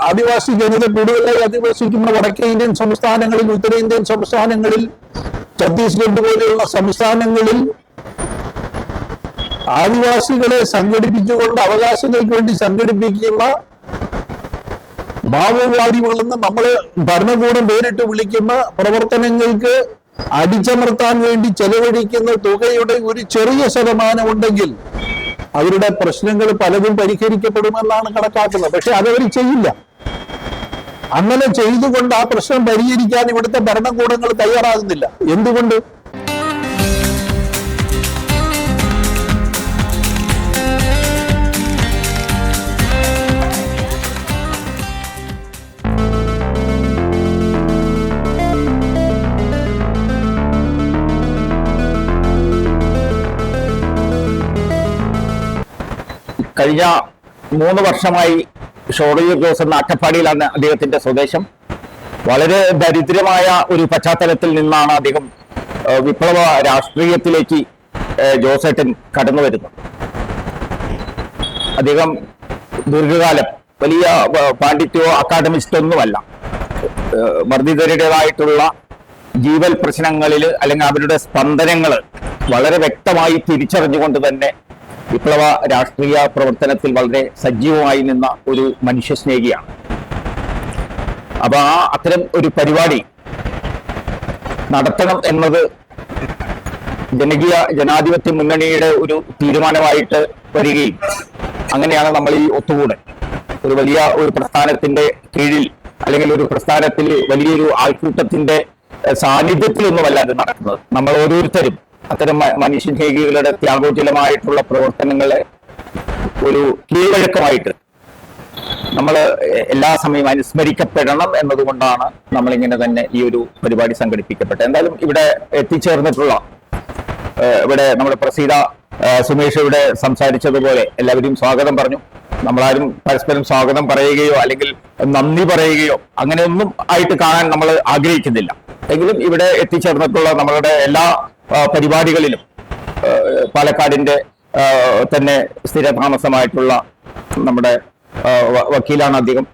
ആദിവാസി ജനത കൂടുതലായി അധിവസിക്കുന്ന വടക്കേ ഇന്ത്യൻ സംസ്ഥാനങ്ങളിൽ ഉത്തരേന്ത്യൻ സംസ്ഥാനങ്ങളിൽ ഛത്തീസ്ഗഡ് പോലെയുള്ള സംസ്ഥാനങ്ങളിൽ ആദിവാസികളെ സംഘടിപ്പിച്ചുകൊണ്ട് അവകാശങ്ങൾക്ക് വേണ്ടി സംഘടിപ്പിക്കുന്ന മാവോവാദികളെന്ന് നമ്മൾ ഭരണകൂടം പേരിട്ട് വിളിക്കുന്ന പ്രവർത്തനങ്ങൾക്ക് അടിച്ചമർത്താൻ വേണ്ടി ചെലവഴിക്കുന്ന തുകയുടെ ഒരു ചെറിയ ശതമാനം ഉണ്ടെങ്കിൽ അവരുടെ പ്രശ്നങ്ങൾ പലതും പരിഹരിക്കപ്പെടുമെന്നാണ് കണക്കാക്കുന്നത്. പക്ഷെ അതവർ ചെയ്യില്ല. അങ്ങനെ ചെയ്തുകൊണ്ട് ആ പ്രശ്നം പരിഹരിക്കാൻ ഇവിടുത്തെ ഭരണകൂടങ്ങൾ തയ്യാറാകുന്നില്ല. എന്തുകൊണ്ട്? കഴിഞ്ഞ മൂന്ന് വർഷമായി ഷോറൂർ ജോസ് എന്ന അട്ടപ്പാടിയിലാണ് അദ്ദേഹത്തിന്റെ സ്വദേശം. വളരെ ദരിദ്രമായ ഒരു പശ്ചാത്തലത്തിൽ നിന്നാണ് അദ്ദേഹം വിപ്ലവ രാഷ്ട്രീയത്തിലേക്ക് ജോസേട്ടൻ കടന്നു വരുന്നത്. അദ്ദേഹം ദീർഘകാലം വലിയ പാണ്ഡിത്യോ അക്കാഡമിസ്റ്റ് ഒന്നുമല്ല വർദ്ധിതരുടേതായിട്ടുള്ള ജീവൽ പ്രശ്നങ്ങളിൽ അല്ലെങ്കിൽ അവരുടെ സ്പന്ദനങ്ങൾ വളരെ വ്യക്തമായി തിരിച്ചറിഞ്ഞുകൊണ്ട് തന്നെ വിപ്ലവ രാഷ്ട്രീയ പ്രവർത്തനത്തിൽ വളരെ സജീവമായി നിന്ന ഒരു മനുഷ്യ സ്നേഹിയാണ് അപ്പൊ ആ അത്തരം ഒരു പരിപാടി നടത്തണം എന്നത് ജനകീയ ജനാധിപത്യ മുന്നണിയുടെ ഒരു തീരുമാനമായിട്ട് വരികയും അങ്ങനെയാണ് നമ്മൾ ഈ ഒത്തുകൂടൽ. ഒരു വലിയ ഒരു പ്രസ്ഥാനത്തിന്റെ കീഴിൽ അല്ലെങ്കിൽ ഒരു പ്രസ്ഥാനത്തിൽ വലിയൊരു ആൾക്കൂട്ടത്തിന്റെ സാന്നിധ്യത്തിലൊന്നുമല്ല ഇത് നടക്കുന്നത്. നമ്മൾ ഓരോരുത്തരും അത്തരം മനുഷ്യജീവികളുടെ ത്യാഗോജലമായിട്ടുള്ള പ്രവർത്തനങ്ങളെ ഒരു കീഴ്വഴക്കമായിട്ട് നമ്മൾ എല്ലാ സമയവും അനുസ്മരിക്കപ്പെടണം എന്നതുകൊണ്ടാണ് നമ്മളിങ്ങനെ തന്നെ ഈ ഒരു പരിപാടി സംഘടിപ്പിക്കപ്പെട്ടത്. എന്തായാലും ഇവിടെ എത്തിച്ചേർന്നിട്ടുള്ള ഇവിടെ നമ്മുടെ പ്രസീത സുമേഷ് ഇവിടെ സംസാരിച്ചതുപോലെ എല്ലാവരെയും സ്വാഗതം പറഞ്ഞു. നമ്മളാരും പരസ്പരം സ്വാഗതം പറയുകയോ അല്ലെങ്കിൽ നന്ദി പറയുകയോ അങ്ങനെയൊന്നും ആയിട്ട് കാണാൻ നമ്മൾ ആഗ്രഹിക്കുന്നില്ല. എങ്കിലും ഇവിടെ എത്തിച്ചേർന്നിട്ടുള്ള നമ്മളുടെ എല്ലാ പരിപാടികളിലും പാലക്കാടിന്റെ തന്നെ സ്ഥിരതാമസമായിട്ടുള്ള നമ്മുടെ വക്കീലാണ് അധികം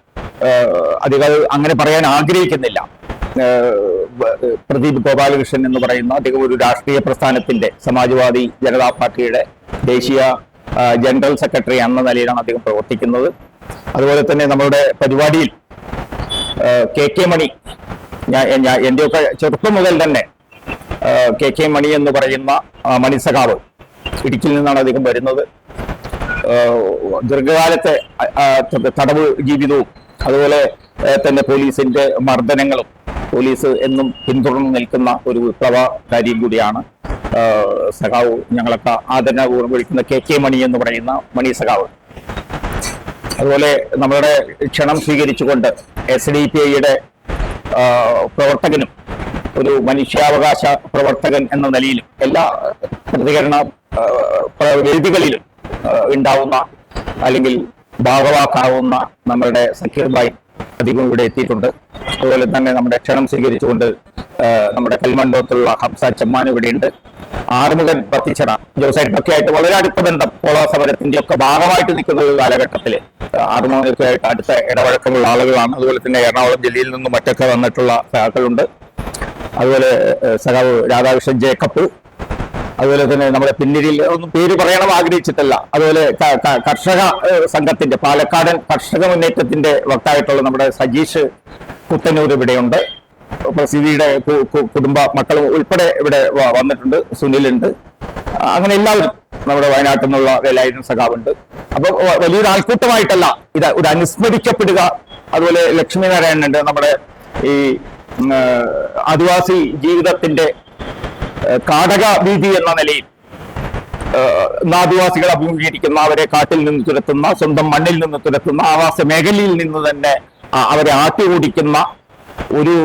അധികം അങ്ങനെ പറയാൻ ആഗ്രഹിക്കുന്നില്ല. പ്രദീപ് ഗോപാലകൃഷ്ണൻ എന്ന് പറയുന്ന അധികം ഒരു രാഷ്ട്രീയ പ്രസ്ഥാനത്തിന്റെ സമാജ്വാദി ജനതാ പാർട്ടിയുടെ ദേശീയ ജനറൽ സെക്രട്ടറി എന്ന നിലയിലാണ് അദ്ദേഹം പ്രവർത്തിക്കുന്നത്. അതുപോലെ തന്നെ നമ്മുടെ പരിപാടിയിൽ കെ കെ മണി ഞാൻ എന്റെയൊക്കെ ചെറുപ്പം മുതൽ തന്നെ കെ കെ മണി എന്ന് പറയുന്ന മണിസഖാവ് മണി ഇടുക്കിയിൽ നിന്നാണ് അദ്ദേഹം വരുന്നത്. ദീർഘകാലത്തെ തടവ് ജീവിതവും അതുപോലെ തന്നെ പോലീസിന്റെ മർദ്ദനങ്ങളും പോലീസ് എന്നും പിന്തുടർന്ന് നിൽക്കുന്ന ഒരു വിപ്ലവകാരി കൂടിയാണ് സഖാവ് ഞങ്ങളൊക്കെ ആദരണപൂർവം വിളിക്കുന്ന കെ കെ മണി എന്ന് പറയുന്ന മണി സഖാവ് അതുപോലെ നമ്മളുടെ ക്ഷണം സ്വീകരിച്ചുകൊണ്ട് എസ് ഡി പി ഐയുടെ പ്രവർത്തകനും ഒരു മനുഷ്യാവകാശ പ്രവർത്തകൻ എന്ന നിലയിലും എല്ലാ പ്രതികരണ വേദികളിലും ഉണ്ടാവുന്ന അല്ലെങ്കിൽ ഭാഗവാക്കാവുന്ന നമ്മുടെ സക്കീർ ഭായ് അധികം ഇവിടെ എത്തിയിട്ടുണ്ട്. അതുപോലെ തന്നെ നമ്മുടെ ക്ഷണം സ്വീകരിച്ചുകൊണ്ട് നമ്മുടെ കൽമണ്ഡലത്തിലുള്ള ഹംസ ചെമ്മാൻ ഇവിടെയുണ്ട്. ആറുമുഖൻ പത്തിച്ചട ജോസൈറ്റൊക്കെ വളരെ അടുത്ത ബന്ധം പോളോ സമരത്തിന്റെ ഒക്കെ ഭാഗമായിട്ട് നിൽക്കുന്ന ഒരു കാലഘട്ടത്തിൽ ആറുമുഖനൊക്കെ ആയിട്ട് അടുത്ത ഇടപഴക്കമുള്ള ആളുകളാണ്. അതുപോലെ തന്നെ എറണാകുളം ജില്ലയിൽ നിന്നും മറ്റൊക്കെ വന്നിട്ടുള്ള സഹാക്കളുണ്ട് അതുപോലെ സഖാവ് രാധാകൃഷ്ണൻ ജേക്കബ് അതുപോലെ തന്നെ നമ്മുടെ പിന്നിരിൽ ഒന്നും പേര് പറയണം ആഗ്രഹിച്ചിട്ടല്ല. അതുപോലെ കർഷക സംഘത്തിന്റെ പാലക്കാടൻ കർഷക മുന്നേറ്റത്തിന്റെ വക്തായിട്ടുള്ള നമ്മുടെ സജീഷ് കുത്തന്നൂർ ഇവിടെയുണ്ട്. കു- കുടുംബ മക്കളും ഉൾപ്പെടെ ഇവിടെ വന്നിട്ടുണ്ട്. സുനിലുണ്ട്. അങ്ങനെ എല്ലാവരും നമ്മുടെ വയനാട്ടിൽ നിന്നുള്ള വേലായുധൻ സഖാവുണ്ട്. അപ്പൊ വലിയൊരു ആൾക്കൂട്ടമായിട്ടല്ല ഇത് ഒരു അനുസ്മരിക്കപ്പെടുക. അതുപോലെ ലക്ഷ്മി നാരായണനുണ്ട് നമ്മുടെ ഈ ആദിവാസി ജീവിതത്തിന്റെ കാടക വീതി എന്ന നിലയിൽ ആദിവാസികൾ അഭിമുഖീകരിക്കുന്ന അവരെ കാട്ടിൽ നിന്ന് തുരത്തുന്ന സ്വന്തം മണ്ണിൽ നിന്ന് തുരത്തുന്ന ആവാസ മേഖലയിൽ നിന്ന് തന്നെ അവരെ ആട്ടി ഓടിക്കുന്ന ഒരു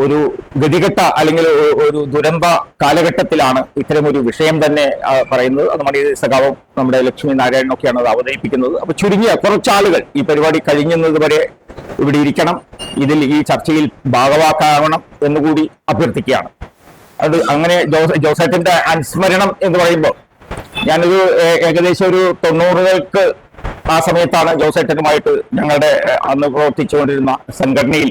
ഒരു ഗതികെട്ട അല്ലെങ്കിൽ ഒരു ദുരന്ത കാലഘട്ടത്തിലാണ് ഇത്തരം ഒരു വിഷയം തന്നെ പറയുന്നത്. മണി സഖാവം നമ്മുടെ ലക്ഷ്മി നാരായണനൊക്കെയാണ് അത് അവതരിപ്പിക്കുന്നത്. അപ്പൊ ചുരുങ്ങിയ കുറച്ചാളുകൾ ഈ പരിപാടി കഴിഞ്ഞുന്നത് വരെ ഇവിടെ ഇരിക്കണം. ഇതിൽ ഈ ചർച്ചയിൽ ഭാഗവാക്കാവണം എന്നുകൂടി അഭ്യർത്ഥിക്കുകയാണ്. അത് അങ്ങനെ ജോസ ജോസേട്ടന്റെ അനുസ്മരണം എന്ന് പറയുമ്പോൾ ഞാനൊരു ഏ- ഏകദേശം ഒരു തൊണ്ണൂറുകൾക്ക് ആ സമയത്താണ് ജോസേട്ടനുമായിട്ട് ഞങ്ങളുടെ അന്ന് പ്രവർത്തിച്ചുകൊണ്ടിരുന്ന സംഘടനയിൽ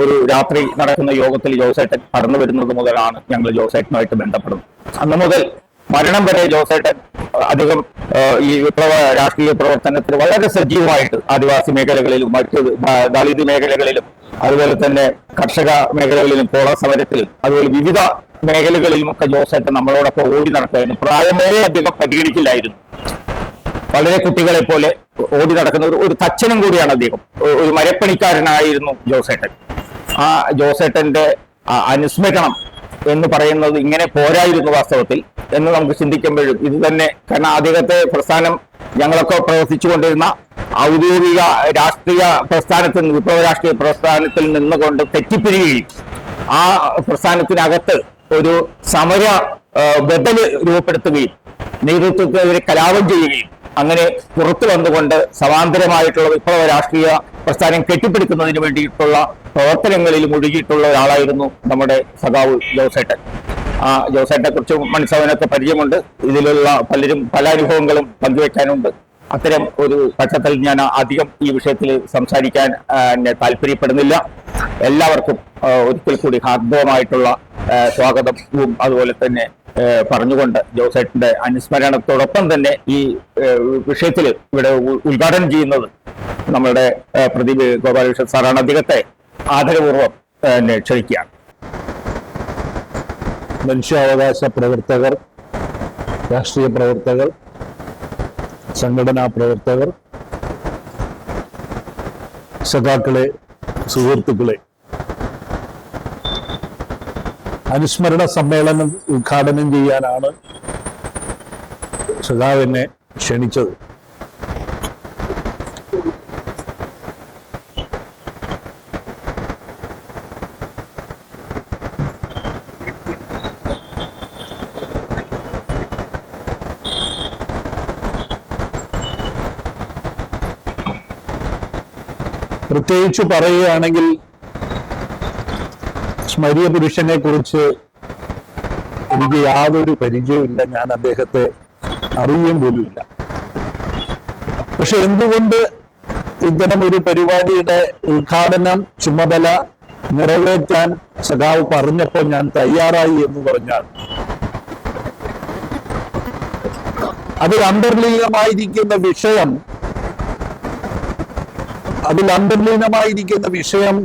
ഒരു രാത്രി നടക്കുന്ന യോഗത്തിൽ ജോസേട്ടൻ കടന്നു വരുന്നത് മുതലാണ് ഞങ്ങൾ ജോസേട്ടനുമായിട്ട് ബന്ധപ്പെടുന്നത്. അന്ന് മുതൽ മരണം വരെ ജോസേട്ടൻ അധികം ഈ വിപ്ലവ രാഷ്ട്രീയ പ്രവർത്തനത്തിൽ വളരെ സജീവമായിട്ട് ആദിവാസി മേഖലകളിലും മറ്റ് ദളിത് മേഖലകളിലും അതുപോലെ തന്നെ കർഷക മേഖലകളിലും പോള സമരത്തിലും അതുപോലെ വിവിധ മേഖലകളിലും ഒക്കെ ജോസേട്ടൻ നമ്മളോടൊപ്പം ഓടി നടക്കുകയായിരുന്നു പ്രായമേ അധികം പരിഗണിക്കില്ലായിരുന്നു. വളരെ കുട്ടികളെ പോലെ ഓടി നടക്കുന്ന ഒരു തച്ചനും കൂടിയാണ് അദ്ദേഹം. ഒരു മരപ്പണിക്കാരനായിരുന്നു ജോസേട്ടൻ. ആ ജോസേട്ടന്റെ അനുസ്മരണം എന്ന് പറയുന്നത് ഇങ്ങനെ പോരായിരുന്നു വാസ്തവത്തിൽ എന്ന് നമുക്ക് ചിന്തിക്കുമ്പോഴും ഇത് തന്നെ കാരണം അദ്ദേഹത്തെ പ്രസ്ഥാനം ഞങ്ങളൊക്കെ പ്രവർത്തിച്ചുകൊണ്ടിരുന്ന ഔദ്യോഗിക രാഷ്ട്രീയ പ്രസ്ഥാനത്തിൽ നിന്ന് വിപ്ലവ രാഷ്ട്രീയ പ്രസ്ഥാനത്തിൽ നിന്നുകൊണ്ട് തെറ്റിപ്പിരിയുകയും ആ പ്രസ്ഥാനത്തിനകത്ത് ഒരു സമര ബദൽ രൂപപ്പെടുത്തുകയും നേതൃത്വത്തിനെതിരെ കലാപം ചെയ്യുകയും അങ്ങനെ പുറത്തു വന്നുകൊണ്ട് സമാന്തരമായിട്ടുള്ള വിപ്ലവ രാഷ്ട്രീയ പ്രസ്ഥാനം കെട്ടിപ്പടുക്കുന്നതിന് വേണ്ടിയിട്ടുള്ള പ്രവർത്തനങ്ങളിൽ മുഴുകിയിട്ടുള്ള ഒരാളായിരുന്നു നമ്മുടെ സഖാവ് ജോസേട്ടൻ. ആ ജോസേട്ടനെ കുറിച്ച് മണിസവനൊക്കെ പരിചയമുണ്ട്. ഇതിലുള്ള പലരും പല അനുഭവങ്ങളും പങ്കുവെക്കാനുണ്ട്. അത്തരം ഒരു പക്ഷത്തിൽ ഞാൻ അധികം ഈ വിഷയത്തിൽ സംസാരിക്കാൻ താല്പര്യപ്പെടുന്നില്ല. എല്ലാവർക്കും ഒരിക്കൽ കൂടി ഹാർദവമായിട്ടുള്ള സ്വാഗതവും അതുപോലെ തന്നെ പറഞ്ഞുകൊണ്ട് ജോസേട്ടന്റെ അനുസ്മരണത്തോടൊപ്പം തന്നെ ഈ വിഷയത്തിൽ ഇവിടെ ഉദ്ഘാടനം ചെയ്യുന്നത് നമ്മളുടെ പ്രതി പ്രദീപ് ഗോപാലകൃഷ്ണൻ സാറാണ്. അദ്ദേഹത്തെ ആദരപൂർവം ക്ഷണിക്കുകയാണ്. മനുഷ്യാവകാശ പ്രവർത്തകർ രാഷ്ട്രീയ പ്രവർത്തകർ സംഘടനാ പ്രവർത്തകർ സഖാക്കളെ സുഹൃത്തുക്കളെ അനുസ്മരണ സമ്മേളനം ഉദ്ഘാടനം ചെയ്യാനാണ് സഖാവിനെ ക്ഷണിച്ചത്. പ്രത്യേകിച്ച് പറയുകയാണെങ്കിൽ സ്മരിയ പുരുഷനെ കുറിച്ച് എനിക്ക് യാതൊരു പരിചയമില്ല ഞാൻ അദ്ദേഹത്തെ അറിയുകയും പോലുമില്ല. പക്ഷെ എന്തുകൊണ്ട് ഇത്തരം ഒരു പരിപാടിയുടെ ഉദ്ഘാടനം ചുമതല നിറവേറ്റാൻ സഖാവ് പറഞ്ഞപ്പോൾ ഞാൻ തയ്യാറായി എന്ന് പറഞ്ഞാൽ? അതിൽ അന്തർലീനമായിരിക്കുന്ന വിഷയം അതിൽ അന്തർലീനമായിരിക്കുന്ന വിഷയം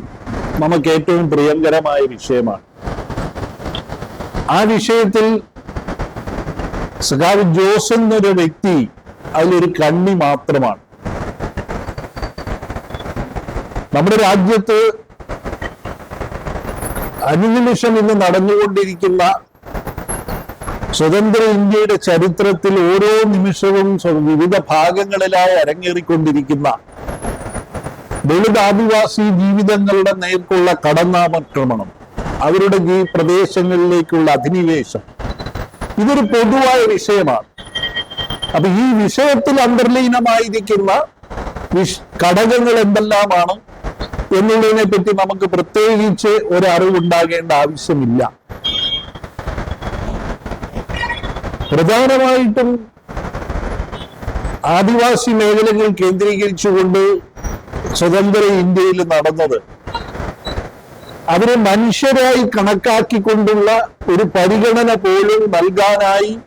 നമുക്ക് ഏറ്റവും പ്രിയങ്കരമായ വിഷയമാണ്. ആ വിഷയത്തിൽ സഖാവ് ജോസ് എന്നൊരു വ്യക്തി അതിലൊരു കണ്ണി മാത്രമാണ്. നമ്മുടെ രാജ്യത്ത് അനുനിമിഷം ഇന്ന് നടന്നുകൊണ്ടിരിക്കുന്ന സ്വതന്ത്ര ഇന്ത്യയുടെ ചരിത്രത്തിൽ ഓരോ നിമിഷവും വിവിധ ഭാഗങ്ങളിലായി അരങ്ങേറിക്കൊണ്ടിരിക്കുന്ന ദളിത് ആദിവാസി ജീവിതങ്ങളുടെ നേർക്കുള്ള കടന്നാമക്രമണം അവരുടെ ഈ പ്രദേശങ്ങളിലേക്കുള്ള അധിനിവേശം ഇതൊരു പൊതുവായ വിഷയമാണ്. അപ്പൊ ഈ വിഷയത്തിൽ അന്തർലീനമായിരിക്കുന്ന വിഷ ഘടകങ്ങൾ എന്തെല്ലാമാണ് എന്നുള്ളതിനെ പറ്റി നമുക്ക് പ്രത്യേകിച്ച് ഒരറിവുണ്ടാകേണ്ട ആവശ്യമില്ല. പ്രധാനമായിട്ടും ആദിവാസി മേഖലകൾ കേന്ദ്രീകരിച്ചുകൊണ്ട് സ്വതന്ത്ര ഇന്ത്യയിൽ നടന്നത്. അവരെ മനുഷ്യരായി കണക്കാക്കിക്കൊണ്ടുള്ള ഒരു പരിഗണന പോലും നൽകാനായി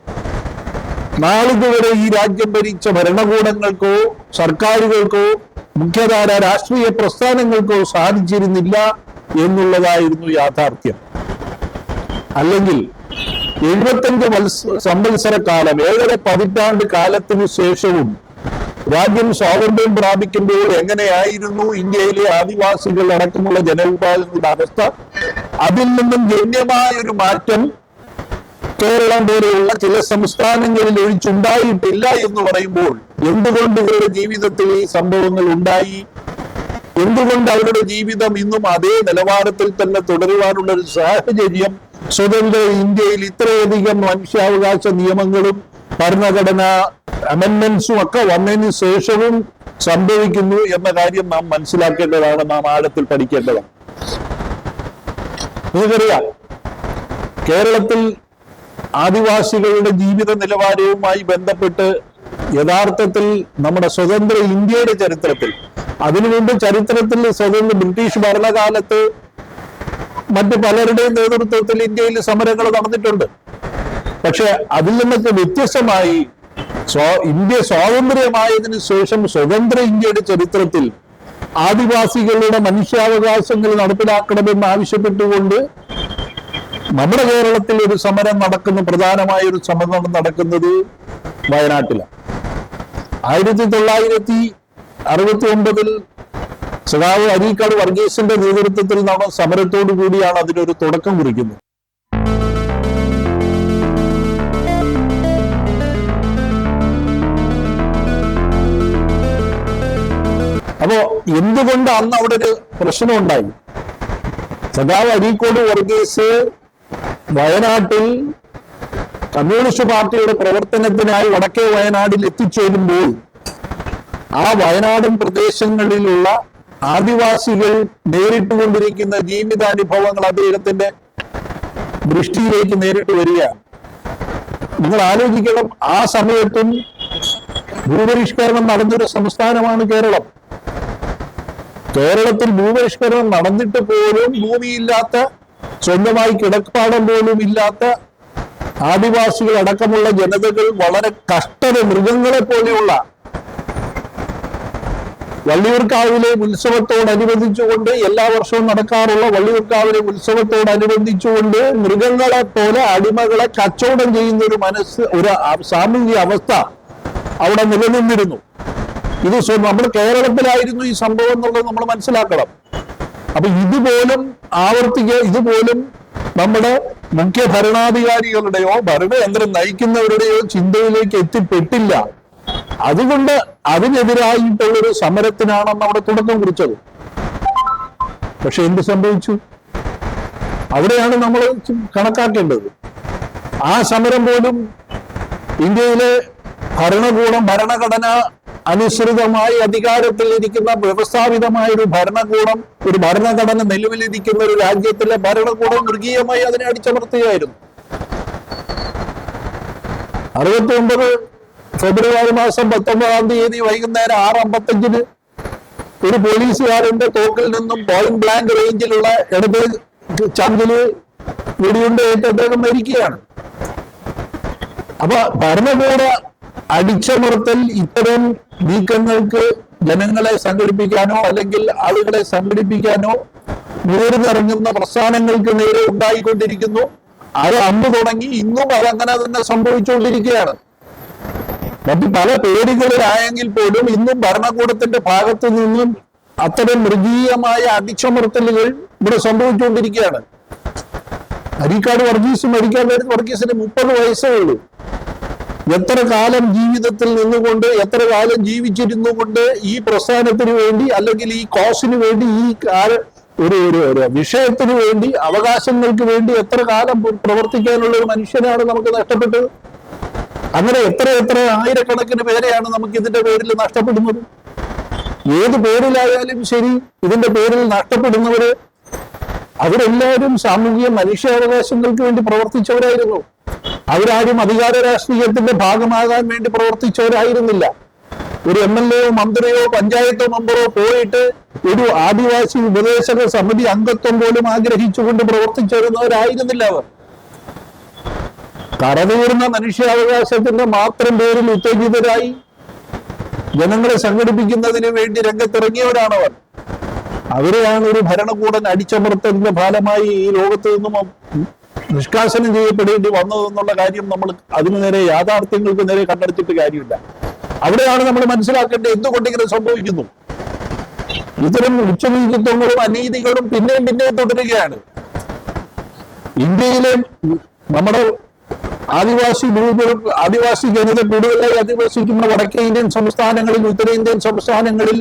നാളിതുവരെ ഈ രാജ്യം ഭരിച്ച ഭരണകൂടങ്ങൾക്കോ സർക്കാരുകൾക്കോ മുഖ്യധാര രാഷ്ട്രീയ പ്രസ്ഥാനങ്ങൾക്കോ സാധിച്ചിരുന്നില്ല എന്നുള്ളതായിരുന്നു യാഥാർത്ഥ്യം. അല്ലെങ്കിൽ എഴുപത്തഞ്ച് മത്സ സംവത്സര കാലം ഏഴര പതിറ്റാണ്ട് കാലത്തിനു ശേഷവും രാജ്യം സ്വാതന്ത്ര്യം പ്രാപിക്കുമ്പോൾ എങ്ങനെയായിരുന്നു ഇന്ത്യയിലെ ആദിവാസികൾ അടക്കമുള്ള ജനവിഭാഗങ്ങളുടെ അവസ്ഥ? അതിൽ നിന്നും ഗണ്യമായ ഒരു മാറ്റം കേരളം പോലെയുള്ള ചില സംസ്ഥാനങ്ങളിൽ ഒഴിച്ചുണ്ടായിട്ടില്ല എന്ന് പറയുമ്പോൾ എന്തുകൊണ്ട് ഇവരുടെ ജീവിതത്തിൽ ഈ സംഭവങ്ങൾ ഉണ്ടായി? എന്തുകൊണ്ട് അവരുടെ ജീവിതം ഇന്നും അതേ നിലവാരത്തിൽ തന്നെ തുടരുവാനുള്ള ഒരു സാഹചര്യം? സ്വതന്ത്ര ഇന്ത്യയിൽ ഇത്രയധികം മനുഷ്യാവകാശ നിയമങ്ങളും ഭരണഘടനാ അമെന്മെന്റ്സും ഒക്കെ വന്നതിന് ശേഷവും സംഭവിക്കുന്നു എന്ന കാര്യം നാം മനസ്സിലാക്കേണ്ടതാണ് നാം ആഴത്തിൽ പഠിക്കേണ്ടതാണ്. നിങ്ങൾക്കറിയാം കേരളത്തിൽ ആദിവാസികളുടെ ജീവിത നിലവാരവുമായി ബന്ധപ്പെട്ട് യഥാർത്ഥത്തിൽ നമ്മുടെ സ്വതന്ത്ര ഇന്ത്യയുടെ ചരിത്രത്തിൽ അതിനു മുമ്പ് ചരിത്രത്തിൽ സ്വതന്ത്ര ബ്രിട്ടീഷ് ഭരണകാലത്ത് മറ്റു പലരുടെയും നേതൃത്വത്തിൽ ഇന്ത്യയിൽ സമരങ്ങൾ നടന്നിട്ടുണ്ട്. പക്ഷെ അതിൽ നിന്നൊക്കെ വ്യത്യസ്തമായി സ്വാ ഇന്ത്യ സ്വാതന്ത്ര്യമായതിനു ശേഷം സ്വതന്ത്ര ഇന്ത്യയുടെ ചരിത്രത്തിൽ ആദിവാസികളുടെ മനുഷ്യാവകാശങ്ങൾ നടപ്പിലാക്കണമെന്ന് ആവശ്യപ്പെട്ടുകൊണ്ട് നമ്മുടെ കേരളത്തിൽ ഒരു സമരം നടക്കുന്ന പ്രധാനമായ ഒരു സമരം നടക്കുന്നത് വയനാട്ടിലാണ്. ആയിരത്തി തൊള്ളായിരത്തി അറുപത്തി ഒമ്പതിൽ സദാവ് അരീക്കാട് വർഗീസിന്റെ നേതൃത്വത്തിൽ നടന്ന സമരത്തോടു കൂടിയാണ് അതിനൊരു തുടക്കം കുറിക്കുന്നത്. അപ്പോ എന്തുകൊണ്ട് അന്ന് അവിടെ ഒരു പ്രശ്നം ഉണ്ടായി സഖാവ് അരീക്കോട് വർഗീസ് വയനാട്ടിൽ കമ്മ്യൂണിസ്റ്റ് പാർട്ടിയുടെ പ്രവർത്തനത്തിനായി വടക്കേ വയനാടിൽ എത്തിച്ചേരുമ്പോൾ ആ വയനാടൻ പ്രദേശങ്ങളിലുള്ള ആദിവാസികൾ നേരിട്ടുകൊണ്ടിരിക്കുന്ന ജീവിതാനുഭവങ്ങൾ അദ്ദേഹത്തിന്റെ ദൃഷ്ടിയിലേക്ക് നേരിട്ട് വരികയാണ്. നിങ്ങൾ ആലോചിക്കണം ആ സമയത്തും ഭൂപരിഷ്കരണം നടന്നൊരു സംസ്ഥാനമാണ് കേരളം. കേരളത്തിൽ ഭൂപരിഷ്കരണം നടന്നിട്ട് പോലും ഭൂമിയില്ലാത്ത സ്വന്തമായി കിടപ്പാടം പോലും ഇല്ലാത്ത ആദിവാസികൾ അടക്കമുള്ള ജനതകൾ വളരെ കഷ്ടത മൃഗങ്ങളെ പോലെയുള്ള വള്ളിയൂർക്കാവിലെ ഉത്സവത്തോടനുബന്ധിച്ചുകൊണ്ട് എല്ലാ വർഷവും നടക്കാറുള്ള വള്ളിയൂർക്കാവിലെ ഉത്സവത്തോടനുബന്ധിച്ചുകൊണ്ട് മൃഗങ്ങളെ പോലെ അടിമകളെ കച്ചവടം ചെയ്യുന്ന ഒരു മനസ്സ് ഒരു സാമൂഹിക അവസ്ഥ അവിടെ നിലനിന്നിരുന്നു. ഇത് നമ്മൾ കേരളത്തിലായിരുന്നു ഈ സംഭവം എന്നുള്ളത് നമ്മൾ മനസ്സിലാക്കണം. അപ്പൊ ഇതുപോലും ആവർത്തിക്കുക ഇതുപോലും നമ്മുടെ മുഖ്യ ഭരണാധികാരികളുടെയോ ഭരണയന്ത്രം നയിക്കുന്നവരുടെയോ ചിന്തയിലേക്ക് എത്തിപ്പെട്ടില്ല. അതുകൊണ്ട് അതിനെതിരായിട്ടുള്ളൊരു സമരത്തിനാണെന്ന് അവിടെ തുടക്കം കുറിച്ചത്. പക്ഷെ എന്ത് സംഭവിച്ചു? അവിടെയാണ് നമ്മൾ കണക്കാക്കേണ്ടത്. ആ സമരം പോലും ഇന്ത്യയിലെ ഭരണകൂടം ഭരണഘടന അനുസൃതമായി അധികാരത്തിൽ ഇരിക്കുന്ന വ്യവസ്ഥാപിതമായ ഒരു ഭരണകൂടം ഒരു ഭരണഘടന നിലവിലിരിക്കുന്ന ഒരു രാജ്യത്തിലെ ഭരണകൂടം മൃഗീയമായി അതിനെ അടിച്ചമർത്തുകയായിരുന്നു. അറുപത്തി ഒമ്പത് ഫെബ്രുവരി മാസം പത്തൊമ്പതാം തീയതി വൈകുന്നേരം ആറ് അമ്പത്തഞ്ചിന് ഒരു പോലീസുകാരന്റെ തോക്കിൽ നിന്നും പോയിന്റ് ബ്ലാങ്ക് റേഞ്ചിലുള്ള ഇടത് ചങ്കിൽ വെടിയുണ്ട് അദ്ദേഹം മരിക്കുകയാണ്. അപ്പൊ ഭരണകൂട അടിച്ചമർത്തൽ ഇത്തരം നീക്കങ്ങൾക്ക് ജനങ്ങളെ സംഘടിപ്പിക്കാനോ അല്ലെങ്കിൽ ആളുകളെ സംഘടിപ്പിക്കാനോ നേരിറങ്ങുന്ന പ്രസ്ഥാനങ്ങൾക്ക് നേരെ ഉണ്ടായിക്കൊണ്ടിരിക്കുന്നു. അത് അന്ന് തുടങ്ങി ഇന്നും അതങ്ങനെ തന്നെ സംഭവിച്ചുകൊണ്ടിരിക്കുകയാണ്. മറ്റു പല പേരുകളിലായെങ്കിൽ പോലും ഇന്നും ഭരണകൂടത്തിന്റെ ഭാഗത്തു നിന്നും അത്തരം മൃഗീയമായ അടിച്ചമർത്തലുകൾ ഇവിടെ സംഭവിച്ചുകൊണ്ടിരിക്കുകയാണ്. അരിക്കാട് വർഗീസ് മരിക്കാൻ വരുന്ന വർഗീസിന് മുപ്പത് വയസ്സേ ഉള്ളൂ. എത്ര കാലം ജീവിതത്തിൽ നിന്നുകൊണ്ട് എത്ര കാലം ജീവിച്ചിരുന്നു കൊണ്ട് ഈ പ്രസ്ഥാനത്തിന് വേണ്ടി അല്ലെങ്കിൽ ഈ കോസിന് വേണ്ടി ഈ ഒരു ഒരു ഒരു വിഷയത്തിന് വേണ്ടി അവകാശങ്ങൾക്ക് വേണ്ടി എത്ര കാലം പ്രവർത്തിക്കാനുള്ള ഒരു മനുഷ്യനാണ് നമുക്ക് നഷ്ടപ്പെട്ടത്? അങ്ങനെ എത്ര എത്ര ആയിരക്കണക്കിന് പേരെയാണ് നമുക്ക് ഇതിന്റെ പേരിൽ നഷ്ടപ്പെടുന്നത്? ഏത് പേരിലായാലും ശരി ഇതിന്റെ പേരിൽ നഷ്ടപ്പെടുന്നവര് അവരെല്ലാവരും സാമൂഹിക മനുഷ്യാവകാശങ്ങൾക്ക് വേണ്ടി പ്രവർത്തിച്ചവരായിരുന്നു. അവരാരും അധികാര രാഷ്ട്രീയത്തിന്റെ ഭാഗമാകാൻ വേണ്ടി പ്രവർത്തിച്ചവരായിരുന്നില്ല. ഒരു എം എൽ എയോ മന്ത്രിയോ പഞ്ചായത്തോ മെമ്പറോ പോയിട്ട് ഒരു ആദിവാസി ഉപദേശക സമിതി അംഗത്വം പോലും ആഗ്രഹിച്ചുകൊണ്ട് പ്രവർത്തിച്ചു വരുന്നവരായിരുന്നില്ല അവർ. കറതൂർന്ന മനുഷ്യാവകാശത്തിന്റെ മാത്രം പേരിൽ ഉത്തേജിതരായി ജനങ്ങളെ സംഘടിപ്പിക്കുന്നതിന് വേണ്ടി രംഗത്തിറങ്ങിയവരാണവർ. അവരെയാണ് ഒരു ഭരണകൂടൻ അടിച്ചമർത്തലിന്റെ ഫലമായി ഈ ലോകത്ത് നിന്നും നിഷ്കാസനം ചെയ്യപ്പെടേണ്ടി വന്നതെന്നുള്ള കാര്യം നമ്മൾ അതിനു നേരെ യാഥാർത്ഥ്യങ്ങൾക്ക് നേരെ കണ്ടെടുത്തിട്ട് കാര്യമില്ല. അവിടെയാണ് നമ്മൾ മനസ്സിലാക്കേണ്ടത് എന്തുകൊണ്ട് ഇങ്ങനെ സംഭവിക്കുന്നു. ഇത്തരം ഉച്ചനീചിത്വങ്ങളും അനീതികളും പിന്നെയും പിന്നെയും തുടരുകയാണ്. ഇന്ത്യയിലെ നമ്മുടെ ആദിവാസി ഭൂമികളും ആദിവാസി ജനത കൂടുതലായി അധിവസിക്കുന്ന വടക്കേ ഇന്ത്യൻ സംസ്ഥാനങ്ങളിൽ ഉത്തരേന്ത്യൻ സംസ്ഥാനങ്ങളിൽ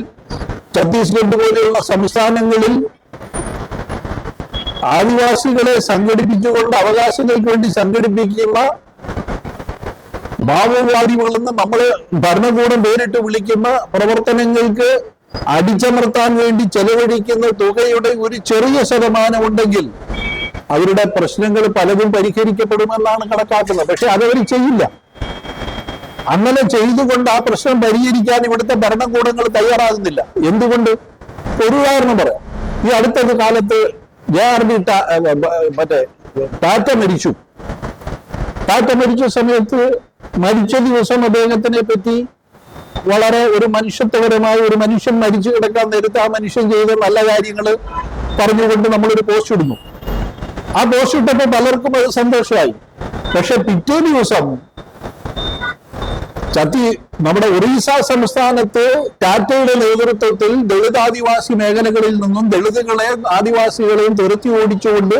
ഛത്തീസ്ഗഡ് പോലെയുള്ള സംസ്ഥാനങ്ങളിൽ ആദിവാസികളെ സംഘടിപ്പിച്ചുകൊണ്ട് അവകാശങ്ങൾക്ക് വേണ്ടി സംഘടിപ്പിക്കുന്ന മാവോവാദികളെന്ന് നമ്മൾ ഭരണകൂടം പേരിട്ട് വിളിക്കുന്ന പ്രവർത്തനങ്ങൾക്ക് അടിച്ചമർത്താൻ വേണ്ടി ചെലവഴിക്കുന്ന തുകയുടെ ഒരു ചെറിയ ശതമാനം ഉണ്ടെങ്കിൽ അവരുടെ പ്രശ്നങ്ങൾ പലതും പരിഹരിക്കപ്പെടുമെന്നാണ് കണക്കാക്കുന്നത്. പക്ഷെ അതവർ ചെയ്യില്ല. അങ്ങനെ ചെയ്തുകൊണ്ട് ആ പ്രശ്നം പരിഹരിക്കാൻ ഇവിടുത്തെ ഭരണകൂടങ്ങൾ തയ്യാറാകുന്നില്ല. എന്തുകൊണ്ട്? ഒരു ഉദാഹരണം പറയാം. ഈ അടുത്ത കാലത്ത് ജെ മറ്റേ ടാറ്റ മരിച്ചു. ടാറ്റ മരിച്ച സമയത്ത് മരിച്ച ദിവസം അദ്ദേഹത്തിനെ പറ്റി വളരെ ഒരു മനുഷ്യത്വപരമായ ഒരു മനുഷ്യൻ മരിച്ചു കിടക്കാൻ നേരത്തെ ആ മനുഷ്യൻ ചെയ്ത നല്ല കാര്യങ്ങൾ പറഞ്ഞുകൊണ്ട് നമ്മളൊരു പോസ്റ്റ് ഇടുന്നു. ആ പോസ്റ്റ് ഇട്ടപ്പോൾ പലർക്കും അത് സന്തോഷമായി. പക്ഷെ പിറ്റേ ദിവസം ചത്തി നമ്മുടെ ഒറീസ സംസ്ഥാനത്ത് ടാറ്റയുടെ നേതൃത്വത്തിൽ ദളിത് ആദിവാസി മേഖലകളിൽ നിന്നും ദളിതുകളെ ആദിവാസികളെയും തുരത്തി ഓടിച്ചുകൊണ്ട്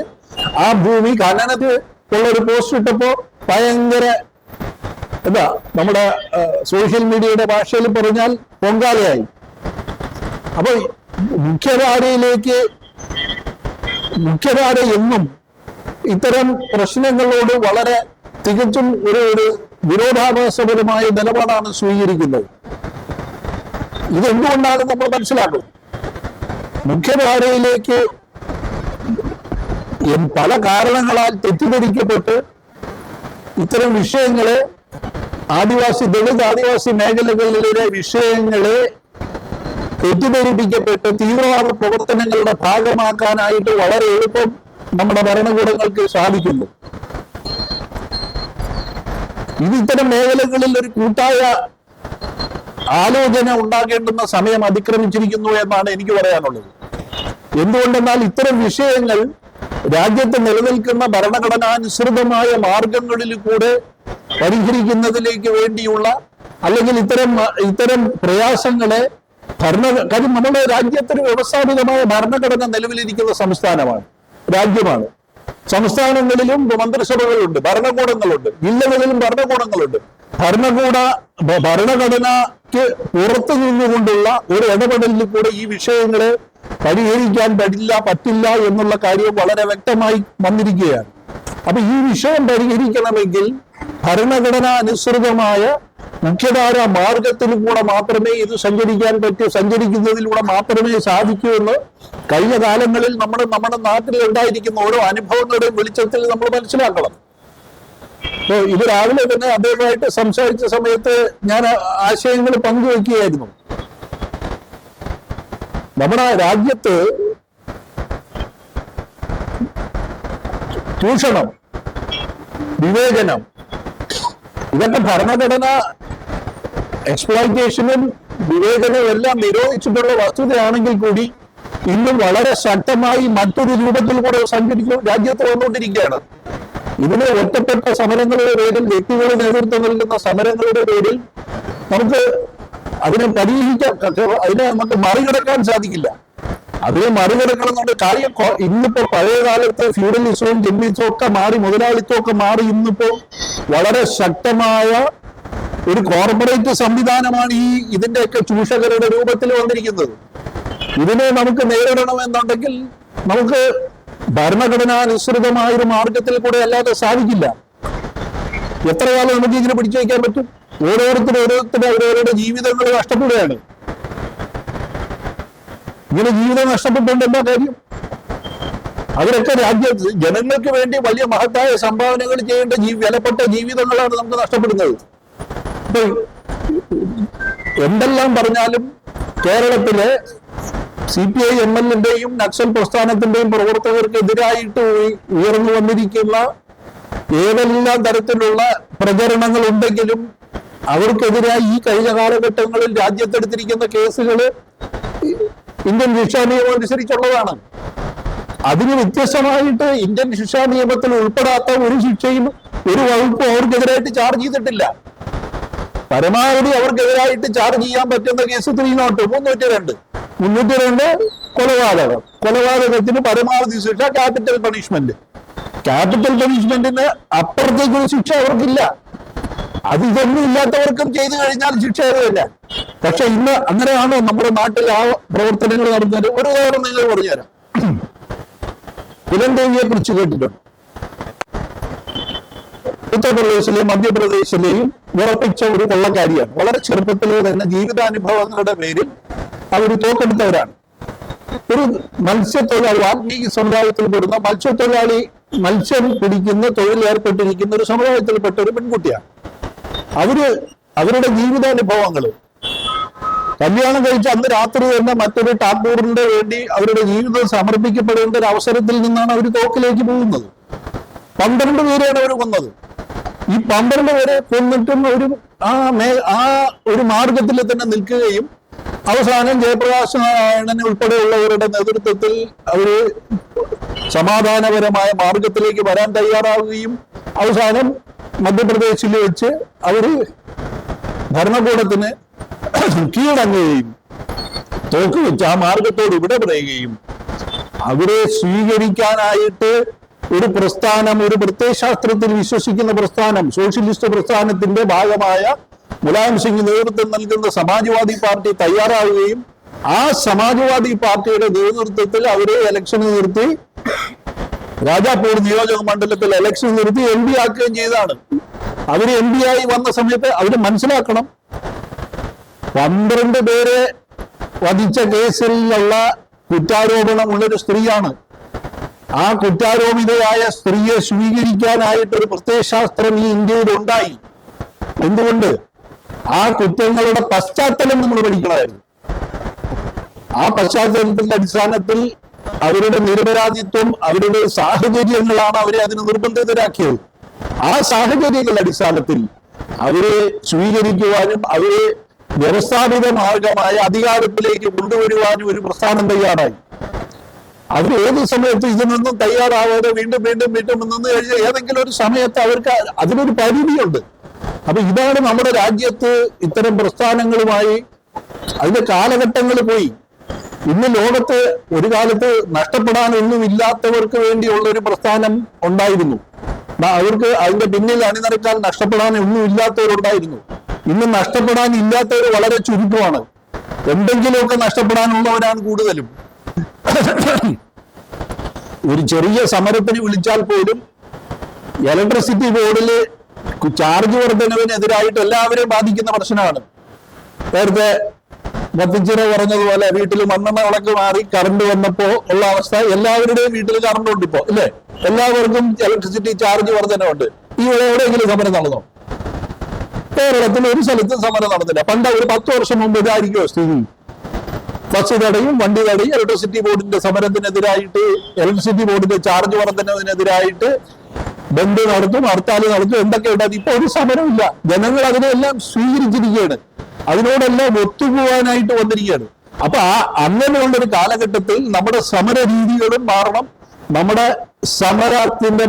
ആ ഭൂമി ഖനനത്തിൽ ഉള്ള ഒരു പോസ്റ്റ് ഇട്ടപ്പോ ഭയങ്കര എന്താ നമ്മുടെ സോഷ്യൽ മീഡിയയുടെ ഭാഷയിൽ പറഞ്ഞാൽ പൊങ്കാലയായി. അപ്പൊ മുഖ്യധാരയിലേക്ക് മുഖ്യധാര എന്നും ഇത്തരം പ്രശ്നങ്ങളോട് വളരെ തികച്ചും ഒരു ഒരു വിരോധാഭാസപരമായ നിലപാടാണ് സ്വീകരിക്കുന്നത്. ഇതെന്തുകൊണ്ടാണ് നമ്മൾ മനസ്സിലാക്കുന്നത് മുഖ്യധാരയിലേക്ക് പല കാരണങ്ങളാൽ തെറ്റിദ്ധരിക്കപ്പെട്ട് ഇത്തരം വിഷയങ്ങളെ ആദിവാസി ദളിത് ആദിവാസി മേഖലകളിലെ വിഷയങ്ങളെ തെറ്റിദ്ധരിപ്പിക്കപ്പെട്ട് തീവ്രവാദ പ്രവർത്തനങ്ങളുടെ ഭാഗമാക്കാനായിട്ട് വളരെ എളുപ്പം നമ്മുടെ ഭരണകൂടങ്ങൾക്ക് സാധിക്കുന്നു. ഇത് ഇത്തരം മേഖലകളിൽ ഒരു കൂട്ടായ ആലോചന ഉണ്ടാകേണ്ടുന്ന സമയം അതിക്രമിച്ചിരിക്കുന്നു എന്നാണ് എനിക്ക് പറയാനുള്ളത്. എന്തുകൊണ്ടെന്നാൽ ഇത്തരം വിഷയങ്ങൾ രാജ്യത്ത് നിലനിൽക്കുന്ന ഭരണഘടനാനുസൃതമായ മാർഗങ്ങളിൽ കൂടെ പരിഹരിക്കുന്നതിലേക്ക് വേണ്ടിയുള്ള അല്ലെങ്കിൽ ഇത്തരം ഇത്തരം പ്രയാസങ്ങളെ ഭരണ കാര്യം നമ്മുടെ രാജ്യത്തിന് വ്യവസ്ഥാപിതമായ ഭരണഘടന നിലവിലിരിക്കുന്ന സംസ്ഥാനമാണ് രാജ്യമാണ്. സംസ്ഥാനങ്ങളിലും മന്ത്രിസഭകളുണ്ട് ഭരണകൂടങ്ങളുണ്ട് ജില്ലകളിലും ഭരണകൂടങ്ങളുണ്ട്. ഭരണകൂട ഭരണഘടനയ്ക്ക് പുറത്തു നിന്നുകൊണ്ടുള്ള ഒരു ഇടപെടലിൽ കൂടെ ഈ വിഷയങ്ങളെ പരിഹരിക്കാൻ പറ്റില്ല പറ്റില്ല എന്നുള്ള കാര്യം വളരെ വ്യക്തമായി വന്നിരിക്കുകയാണ്. അപ്പൊ ഈ വിഷയം പരിഹരിക്കണമെങ്കിൽ ഭരണഘടന അനുസൃതമായ മുഖ്യധാര മാർഗത്തിലൂടെ മാത്രമേ ഇത് സഞ്ചരിക്കാൻ പറ്റൂ സഞ്ചരിക്കുന്നതിലൂടെ മാത്രമേ സാധിക്കൂ എന്ന് കഴിഞ്ഞ കാലങ്ങളിൽ നമ്മുടെ നമ്മുടെ നാട്ടിൽ ഉണ്ടായിരിക്കുന്ന ഓരോ അനുഭവങ്ങളുടെയും വെളിച്ചത്തിൽ നമ്മൾ മനസ്സിലാക്കണം. ഇത് രാവിലെ തന്നെ അദ്ദേഹമായിട്ട് സംസാരിച്ച സമയത്ത് ഞാൻ ആശയങ്ങൾ പങ്കുവെക്കുകയായിരുന്നു. നമ്മുടെ രാജ്യത്ത് ചൂഷണം വിവേചനം ഇതൊക്കെ ഭരണഘടന എക്സ്പ്ലോയിറ്റേഷനും വിവേചനവും എല്ലാം നിരോധിച്ചിട്ടുള്ള വസ്തുതയാണെങ്കിൽ കൂടി ഇന്നും വളരെ ശക്തമായി മറ്റൊരു രൂപത്തിൽ കൂടെ സഞ്ചരിച്ചു രാജ്യത്ത് വന്നുകൊണ്ടിരിക്കുകയാണ്. ഇതിന് ഒറ്റപ്പെട്ട സമരങ്ങളുടെ പേരിൽ വ്യക്തികളെ നേതൃത്വം നൽകുന്ന സമരങ്ങളുടെ പേരിൽ നമുക്ക് അതിനെ പരിഹരിക്കാൻ അതിനെ നമുക്ക് മറികടക്കാൻ സാധിക്കില്ല. അതിനെ മറികടക്കണം എന്നുള്ള കാര്യം ഇന്നിപ്പോ പഴയ കാലത്ത് ഫ്യൂഡലിസവും ജന്മിസവും ഒക്കെ മാറി മുതലാളിത്തവും ഒക്കെ മാറി ഇന്നിപ്പോ വളരെ ശക്തമായ ഒരു കോർപ്പറേറ്റ് സംവിധാനമാണ് ഈ ഇതിന്റെയൊക്കെ ചൂഷകരുടെ രൂപത്തിൽ വന്നിരിക്കുന്നത്. ഇതിനെ നമുക്ക് നേരിടണമെന്നുണ്ടെങ്കിൽ നമുക്ക് ഭരണഘടനാനുസൃതമായ ഒരു മാർഗത്തിൽ കൂടെ അല്ലാതെ സാധിക്കില്ല. എത്ര കാലം നമുക്ക് ഇതിനെ പിടിച്ചു വയ്ക്കാൻ പറ്റും? ഓരോരുത്തരും ഓരോരുത്തരും അവരവരുടെ ജീവിതങ്ങൾ നഷ്ടപ്പെടുകയാണ്. ഇങ്ങനെ ജീവിതം നഷ്ടപ്പെട്ടുകൊണ്ട് എന്താ കാര്യം? അവരൊക്കെ രാജ്യ ജനങ്ങൾക്ക് വേണ്ടി വലിയ മഹത്തായ സംഭാവനകൾ ചെയ്യേണ്ട വിലപ്പെട്ട ജീവിതങ്ങളാണ് നമുക്ക് നഷ്ടപ്പെടുന്നത്. ഇപ്പൊ എന്തെല്ലാം പറഞ്ഞാലും കേരളത്തിലെ സി പി ഐ എം എല്ലിന്റെയും നക്സൽ പ്രസ്ഥാനത്തിന്റെയും പ്രവർത്തകർക്കെതിരായിട്ട് ഉയ- ഉയർന്നു വന്നിരിക്കുന്ന ഏതെല്ലാം തരത്തിലുള്ള പ്രചരണങ്ങൾ ഉണ്ടെങ്കിലും അവർക്കെതിരായി ഈ കഴിഞ്ഞ കാലഘട്ടങ്ങളിൽ രാജ്യത്തെടുത്തിരിക്കുന്ന കേസുകൾ ഇന്ത്യൻ ശിക്ഷാ നിയമം അനുസരിച്ചുള്ളതാണ്. അതിന് വ്യത്യസ്തമായിട്ട് ഇന്ത്യൻ ശിക്ഷാ നിയമത്തിൽ ഉൾപ്പെടാത്ത ഒരു ശിക്ഷയും ഒരു വകുപ്പും അവർക്കെതിരായിട്ട് ചാർജ് ചെയ്തിട്ടില്ല. പരമാവധി അവർക്കെതിരായിട്ട് ചാർജ് ചെയ്യാൻ പറ്റുന്ന കേസ് ത്രീ നോട്ട് മുന്നൂറ്റി രണ്ട് മുന്നൂറ്റി രണ്ട് കൊലപാതകം. കൊലപാതകത്തിന് പരമാവധി ശിക്ഷ ക്യാപിറ്റൽ പണിഷ്മെന്റ് ക്യാപിറ്റൽ പണിഷ്മെന്റിന് അപ്പുറത്തേക്ക് ഒരു ശിക്ഷ അവർക്കില്ല. അത് ഇതൊന്നും ഇല്ലാത്തവർക്കും ചെയ്തു കഴിഞ്ഞാൽ ശിക്ഷ ഏതുമില്ല. പക്ഷെ ഇന്ന് അങ്ങനെയാണോ നമ്മുടെ നാട്ടിൽ ആ പ്രവർത്തനങ്ങൾ നടന്നത്? ഒരു ഉദാഹരണം നിങ്ങൾ പറഞ്ഞുതരാം. പുലന്തേവിയെ കുറിച്ച് കേട്ടിട്ടുണ്ട്. ഉത്തർപ്രദേശിലെയും മധ്യപ്രദേശിലെയും ഉറപ്പിച്ച ഒരു കൊള്ളക്കാരിയാണ്. വളരെ ചെറുപ്പത്തിലെ തന്നെ ജീവിതാനുഭവങ്ങളുടെ പേരിൽ അവർ തോക്കെടുത്തവരാണ്. ഒരു മത്സ്യത്തൊഴിലാളി വാൽമീകി സമുദായത്തിൽ പെടുന്ന മത്സ്യത്തൊഴിലാളി മത്സ്യം പിടിക്കുന്ന തൊഴിൽ ഏർപ്പെട്ടിരിക്കുന്ന ഒരു സമുദായത്തിൽപ്പെട്ട ഒരു പെൺകുട്ടിയാണ്. അവർ അവരുടെ ജീവിതാനുഭവങ്ങൾ കല്യാണം കഴിച്ച് അന്ന് രാത്രി തന്നെ മറ്റൊരു ടാക്കൂറിന്റെ വേണ്ടി അവരുടെ ജീവിതം സമർപ്പിക്കപ്പെടേണ്ട ഒരു അവസരത്തിൽ നിന്നാണ് അവർ തോക്കിലേക്ക് പോകുന്നത്. പന്ത്രണ്ട് പേരെയാണ് അവർ കൊന്നത്. ഈ പന്ത്രണ്ട് പേരെ കൊന്നിട്ടും ഒരു ആ മേ ആ ഒരു മാർഗത്തിൽ തന്നെ നിൽക്കുകയും അവസാനം ജയപ്രകാശ് നാരായണൻ ഉൾപ്പെടെയുള്ളവരുടെ നേതൃത്വത്തിൽ അവർ സമാധാനപരമായ മാർഗത്തിലേക്ക് വരാൻ തയ്യാറാവുകയും അവസാനം മധ്യപ്രദേശിൽ വെച്ച് അവർ ഭരണകൂടത്തിന് കീഴടങ്ങുകയും തോക്ക് വെച്ച് ആ മാർഗത്തോട് ഇവിടെ പറയുകയും അവരെ സ്വീകരിക്കാനായിട്ട് ഒരു പ്രസ്ഥാനം ഒരു പ്രത്യയശാസ്ത്രത്തിൽ വിശ്വസിക്കുന്ന പ്രസ്ഥാനം സോഷ്യലിസ്റ്റ് പ്രസ്ഥാനത്തിന്റെ ഭാഗമായ മുലായം സിംഗ് നേതൃത്വം നൽകുന്ന സമാജ്വാദി പാർട്ടി തയ്യാറാവുകയും ആ സമാജ്വാദി പാർട്ടിയുടെ നേതൃത്വത്തിൽ അവരെ ഇലക്ഷന് നിർത്തി രാജാപൂർ നിയോജക മണ്ഡലത്തിൽ ഇലക്ഷൻ നിർത്തി എം പി ആക്കുകയും ചെയ്താണ് അവർ എം പി ആയി വന്ന സമയത്ത് അവർ മനസ്സിലാക്കണം. പന്ത്രണ്ട് പേരെ വധിച്ച കേസിലുള്ള കുറ്റാരോപണമുള്ളൊരു സ്ത്രീയാണ് ആ കുറ്റാരോപിതയായ സ്ത്രീയെ സ്വീകരിക്കാനായിട്ട് ഒരു പ്രത്യയശാസ്ത്രം ഈ ഇന്ത്യയിൽ ഉണ്ടായി. എന്തുകൊണ്ട്? ആ കുറ്റങ്ങളുടെ പശ്ചാത്തലം നമ്മൾ പഠിക്കണമായിരുന്നു. ആ പശ്ചാത്തലത്തിന്റെ അടിസ്ഥാനത്തിൽ അവരുടെ നിരപരാധിത്വം അവരുടെ സാഹചര്യങ്ങളാണ് അവരെ അതിന് നിർബന്ധിതരാക്കിയത്. ആ സാഹചര്യങ്ങളുടെ അടിസ്ഥാനത്തിൽ അവരെ സ്വീകരിക്കുവാനും അവരെ വ്യവസ്ഥാപിത മാർഗമായ അധികാരത്തിലേക്ക് കൊണ്ടുവരുവാനും ഒരു പ്രസ്ഥാനം തയ്യാറായി. അവർ ഏത് സമയത്ത് ഇതിനൊന്നും തയ്യാറാവാതെ വീണ്ടും വീണ്ടും വീണ്ടും നിന്ന് കഴിഞ്ഞാൽ ഏതെങ്കിലും ഒരു സമയത്ത് അവർക്ക് അതിനൊരു പരിധിയുണ്ട്. അപ്പൊ ഇതാണ് നമ്മുടെ രാജ്യത്ത് ഇത്തരം പ്രസ്ഥാനങ്ങളുമായി അതിന്റെ കാലഘട്ടങ്ങൾ പോയി. ഇന്ന് ലോകത്ത് ഒരു കാലത്ത് നഷ്ടപ്പെടാനൊന്നും ഇല്ലാത്തവർക്ക് വേണ്ടിയുള്ള ഒരു പ്രസ്ഥാനം ഉണ്ടായിരുന്നു. അവർക്ക് അതിന്റെ പിന്നിൽ അണിനിരക്കാൻ നഷ്ടപ്പെടാൻ ഒന്നും ഇല്ലാത്തവരുണ്ടായിരുന്നു ഇന്ന് നഷ്ടപ്പെടാൻ ഇല്ലാത്തവർ വളരെ ചുരുക്കമാണ്. എന്തെങ്കിലുമൊക്കെ നഷ്ടപ്പെടാനുള്ളവരാണ് കൂടുതലും. ഒരു ചെറിയ സമരത്തിന് വിളിച്ചാൽ പോലും ഇലക്ട്രിസിറ്റി ബോർഡിൽ ചാർജ് വർധനവിനെതിരായിട്ട് എല്ലാവരെയും ബാധിക്കുന്ന പ്രശ്നമാണ്. നേരത്തെ മത്തിച്ചിറ പറഞ്ഞതുപോലെ വീട്ടിൽ മണ്ണെണ്ണ വിളക്ക് മാറി കറണ്ട് വന്നപ്പോ ഉള്ള അവസ്ഥ എല്ലാവരുടെയും വീട്ടിൽ കറണ്ട് ഉണ്ട് ഇപ്പോ അല്ലേ? എല്ലാവർക്കും ഇലക്ട്രിസിറ്റി ചാർജ് വർധനമുണ്ട് ഈ എവിടെയെങ്കിലും സമരം നടന്നോ? കേരളത്തിൽ ഒരു സ്ഥലത്തും സമരം നടന്നില്ല. പണ്ട് ഒരു പത്ത് വർഷം മുമ്പ് ഇതായിരിക്കുമോ സ്ഥിതി? ബസ് തടയും വണ്ടി തടയും ഇലക്ട്രിസിറ്റി ബോർഡിന്റെ സമരത്തിനെതിരായിട്ട് ഇലക്ട്രിസിറ്റി ബോർഡിന്റെ ചാർജ് വർധനത്തിനെതിരായിട്ട് ബന്ദ് നടത്തും ഹർത്താൽ നടത്തും എന്തൊക്കെ ഉണ്ടാകും. ഇപ്പൊ ഒരു സമരമില്ല ജനങ്ങൾ അതിനെല്ലാം സ്വീകരിച്ചിരിക്കുകയാണ്. അതിനോടെല്ലാം ഒത്തുപോകാനായിട്ട് വന്നിരിക്കുകയാണ്. അപ്പൊ ആ അങ്ങനെയുള്ള ഒരു കാലഘട്ടത്തിൽ നമ്മുടെ സമര രീതികളും മാറണം. നമ്മുടെ സമരത്തിന്റെ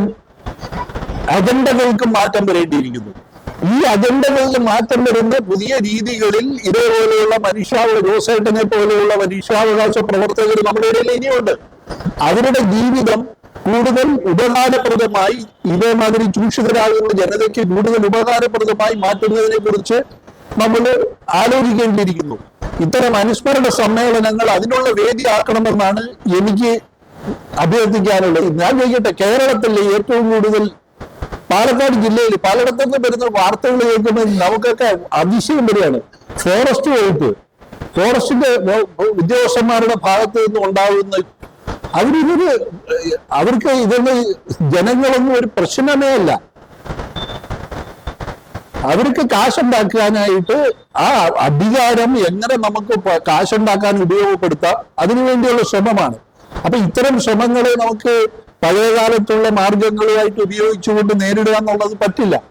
അജണ്ടകൾക്കും മാറ്റം വരേണ്ടിയിരിക്കുന്നു. ഈ അജണ്ടകളിൽ മാറ്റം വരുന്ന പുതിയ രീതികളിൽ ഇതേപോലെയുള്ള മനുഷ്യാവ ജോസേട്ടനെ പോലെയുള്ള മനുഷ്യാവകാശ പ്രവർത്തകർ നമ്മുടെ ഇടയിൽ ഇനിയുണ്ട്. അവരുടെ ജീവിതം കൂടുതൽ ഉപകാരപ്രദമായി ഇതേമാതിരി ചൂഷിതരാകുന്ന ജനതയ്ക്ക് കൂടുതൽ ഉപകാരപ്രദമായി മാറ്റുന്നതിനെ കുറിച്ച് നമ്മൾ ആലോചിക്കേണ്ടിയിരിക്കുന്നു. ഇത്തരം അനുസ്മരണ സമ്മേളനങ്ങൾ അതിനുള്ള വേദിയാക്കണമെന്നാണ് എനിക്ക് അഭ്യർത്ഥിക്കാനുള്ളത്. ഞാൻ ചോദിക്കട്ടെ കേരളത്തിലെ ഏറ്റവും കൂടുതൽ പാലക്കാട് ജില്ലയിൽ പലയിടത്തുനിന്ന് വരുന്ന വാർത്തകൾ കേൾക്കുമ്പോൾ നമുക്കൊക്കെ അതിശയം വരികയാണ്. ഫോറസ്റ്റ് വകുപ്പ് ഫോറസ്റ്റിന്റെ ഉദ്യോഗസ്ഥന്മാരുടെ ഭാഗത്ത് നിന്ന് ഉണ്ടാകുന്ന അവരിതൊരു അവർക്ക് ഇതൊന്നും ജനങ്ങളൊന്നും ഒരു പ്രശ്നമേ അല്ല. അവർക്ക് കാശുണ്ടാക്കാനായിട്ട് ആ അധികാരം എങ്ങനെ നമുക്ക് കാശുണ്ടാക്കാൻ ഉപയോഗപ്പെടുത്താം അതിനുവേണ്ടിയുള്ള ശ്രമമാണ്. അപ്പൊ ഇത്തരം ശ്രമങ്ങളെ നമുക്ക് പഴയ കാലത്തുള്ള മാർഗങ്ങളുമായിട്ട് ഉപയോഗിച്ചുകൊണ്ട് നേരിടുക എന്നുള്ളത് പറ്റില്ല.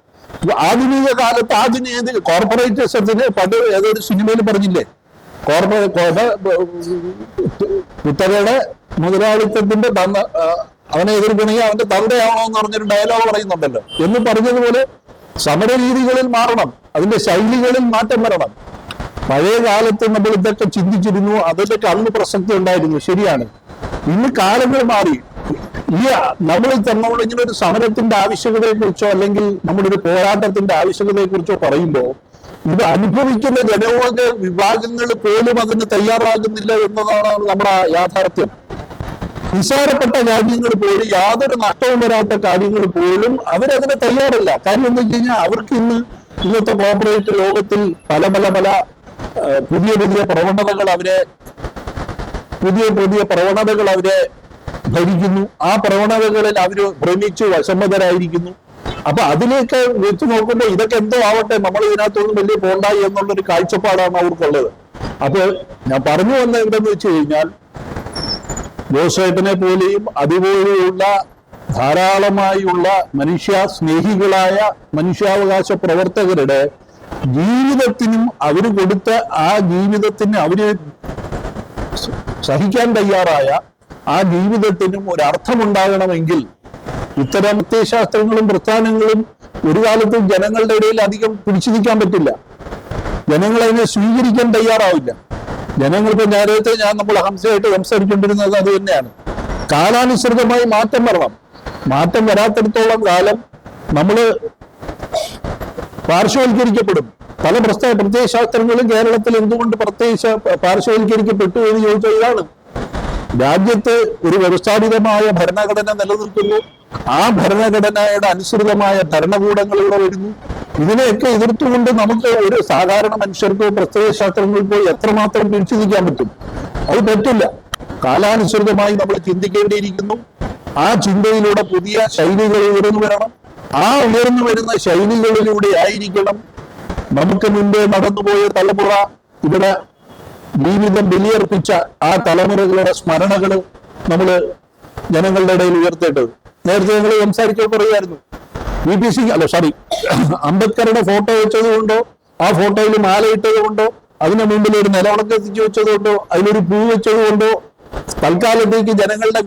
ആധുനിക കാലത്ത് ആധുനിക കോർപ്പറേറ്റേഴ്സത്തിന് പണ്ട് ഏതൊരു സിനിമയിൽ പറഞ്ഞില്ലേ? കോർപ്പറേറ്റ് മുതലാളിത്തത്തിന്റെ തന്ന അവനെ എതിർക്കണമെങ്കിൽ അവന്റെ തന്തയാണോ എന്ന് പറഞ്ഞൊരു ഡയലോഗ് പറയുന്നുണ്ടല്ലോ. എന്ന് പറഞ്ഞതുപോലെ സമര രീതികളിൽ മാറണം. അതിന്റെ ശൈലികളിൽ മാറ്റം വരണം. പഴയ കാലത്ത് നമ്മൾ ഇതൊക്കെ ചിന്തിച്ചിരുന്നു അതിന്റെ അന്ന് പ്രസക്തി ഉണ്ടായിരുന്നു. ശരിയാണ്. ഇന്ന് കാലങ്ങൾ മാറി. ഈ നമ്മൾ നമ്മൾ ഇങ്ങനെ ഒരു സമരത്തിന്റെ ആവശ്യകതയെക്കുറിച്ചോ അല്ലെങ്കിൽ നമ്മുടെ ഒരു പോരാട്ടത്തിന്റെ ആവശ്യകതയെക്കുറിച്ചോ പറയുമ്പോൾ ഇത് അനുഭവിക്കുന്ന ജനവർഗ വിഭാഗങ്ങൾ പോലും അതിന് തയ്യാറാകുന്നില്ല എന്നതാണ് നമ്മുടെ യാഥാർത്ഥ്യം. നിസ്സാരപ്പെട്ട കാര്യങ്ങൾ പോലും യാതൊരു നഷ്ടവും വരാത്ത കാര്യങ്ങൾ പോലും അവരതിന് തയ്യാറല്ല. കാരണം എന്താ വെച്ച് കഴിഞ്ഞാൽ അവർക്ക് ഇന്ന് ഇന്നത്തെ കോർപ്പറേറ്റ് ലോകത്തിൽ പല പല പല പുതിയ പുതിയ പ്രവണതകൾ അവരെ പുതിയ പുതിയ പ്രവണതകൾ അവരെ ഭരിക്കുന്നു. ആ പ്രവണതകളിൽ അവർ ഭ്രമിച്ചു വശംവതരായിരിക്കുന്നു അപ്പൊ അതിലേക്ക് വെച്ച് നോക്കുമ്പോൾ ഇതൊക്കെ എന്തോ ആവട്ടെ നമ്മൾ ഇതിനകത്തൊന്നും വലിയ പോണ്ടായി എന്നുള്ളൊരു കാഴ്ചപ്പാടാണ് അവർക്കുള്ളത്. അപ്പോൾ ഞാൻ പറഞ്ഞു വന്ന എന്തെന്ന് വെച്ച് കഴിഞ്ഞാൽ ജോസേട്ടനെ പോലെയും അതുപോലെയുള്ള ധാരാളമായുള്ള മനുഷ്യ സ്നേഹികളായ മനുഷ്യാവകാശ പ്രവർത്തകരുടെ ജീവിതത്തിനും അവർ കൊടുത്ത ആ ജീവിതത്തിന് അവർ സഹിക്കാൻ തയ്യാറായ ആ ജീവിതത്തിനും ഒരർത്ഥമുണ്ടാകണമെങ്കിൽ ഇത്തരം പ്രത്യയശാസ്ത്രങ്ങളും പ്രസ്ഥാനങ്ങളും ഒരു കാലത്തും ജനങ്ങളുടെ ഇടയിൽ അധികം പിടിച്ചു നിൽക്കാൻ പറ്റില്ല. ജനങ്ങൾ അതിനെ സ്വീകരിക്കാൻ തയ്യാറാവില്ല. ജനങ്ങൾക്ക് നേരത്തെ ഞാൻ നമ്മൾ ഹംസയായിട്ട് സംസാരിച്ചുകൊണ്ടിരുന്നത് അത് തന്നെയാണ്. കാലാനുസൃതമായി മാറ്റം വരണം. മാറ്റം വരാത്തിടത്തോളം കാലം നമ്മൾ പാർശ്വവൽക്കരിക്കപ്പെടും. പല പ്രസ്താ പ്രത്യയശാസ്ത്രങ്ങളും കേരളത്തിൽ എന്തുകൊണ്ട് പ്രത്യേകിച്ച് പാർശ്വവൽക്കരിക്കപ്പെട്ടു എന്ന് ചോദിച്ചാൽ ഇതാണ് രാജ്യത്ത് ഒരു വ്യവസ്ഥാപിതമായ ഭരണഘടന നിലനിൽക്കുന്നു. ആ ഭരണഘടനയുടെ അനുസൃതമായ ഭരണകൂടങ്ങൾ ഇവിടെ വരുന്നു. ഇതിനെയൊക്കെ എതിർത്തുകൊണ്ട് നമുക്ക് ഒരു സാധാരണ മനുഷ്യർക്കോ പ്രത്യയശാസ്ത്രങ്ങൾക്കോ എത്രമാത്രം പിടിച്ചു നിൽക്കാൻ പറ്റും? അത് പറ്റില്ല. കാലാനുസൃതമായി നമ്മൾ ചിന്തിക്കേണ്ടിയിരിക്കുന്നു. ആ ചിന്തയിലൂടെ പുതിയ ശൈലികൾ ഉയർന്നു വരണം. ആ ഉയർന്നു വരുന്ന ശൈലികളിലൂടെ ആയിരിക്കണം നമുക്ക് മുമ്പേ നടന്നുപോയ തലമുറ ഇവിടെ ജീവിതം ബലിയർപ്പിച്ച ആ തലമുറകളുടെ സ്മരണകൾ നമ്മൾ ജനങ്ങളുടെ ഇടയിൽ ഉയർത്തേണ്ടത്. നേരത്തെ ഞങ്ങൾ സംസാരിക്കാൻ പറയുമായിരുന്നു. ബി പി സി അല്ല സോറി അംബേദ്കറുടെ ഫോട്ടോ വെച്ചത് കൊണ്ടോ ആ ഫോട്ടോയിൽ മാലയിട്ടത് കൊണ്ടോ അതിന് മുമ്പിൽ ഒരു നിലവിളക്ക് എത്തിച്ചു വെച്ചത് കൊണ്ടോ അതിലൊരു പൂ വെച്ചത് കൊണ്ടോ തൽക്കാലത്തേക്ക് ജനങ്ങളുടെ